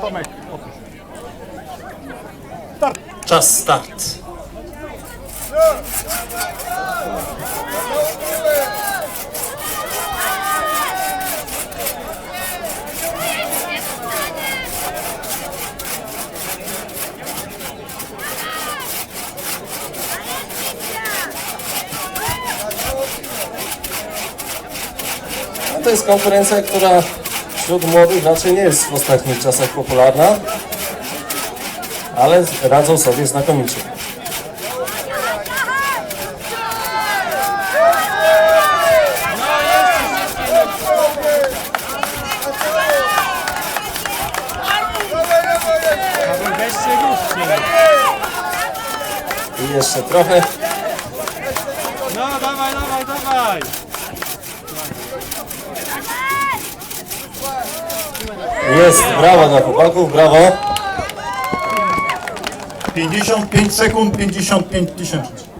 Tomek. Start. Czas start. No to jest konkurencja, która wśród młodych raczej nie jest w ostatnich czasach popularna, ale radzą sobie znakomicie. I jeszcze trochę. No, dawaj, dawaj, dawaj. Jest, brawo dla chłopaków, brawo. 55 sekund, 55 tysięcy.